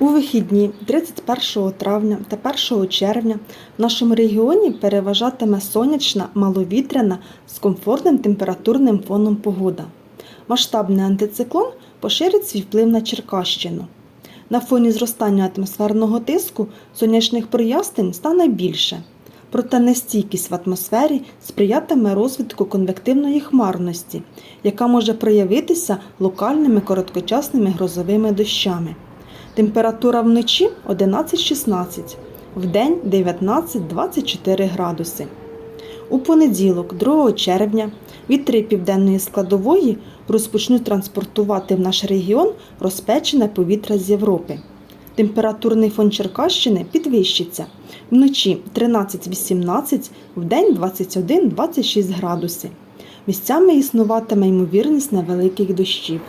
У вихідні 31 травня та 1 червня в нашому регіоні переважатиме сонячна, маловітряна з комфортним температурним фоном погода. Масштабний антициклон поширить свій вплив на Черкащину. На фоні зростання атмосферного тиску сонячних прояснень стане більше. Проте нестійкість в атмосфері сприятиме розвитку конвективної хмарності, яка може проявитися локальними короткочасними грозовими дощами. Температура вночі 11-16, вдень 19-24 градуси. У понеділок, 2 червня, вітри південної складової розпочнуть транспортувати в наш регіон розпечене повітря з Європи. Температурний фон Черкащини підвищиться вночі 13-18, вдень 21-26 градуси. Місцями існуватиме ймовірність невеликих дощів.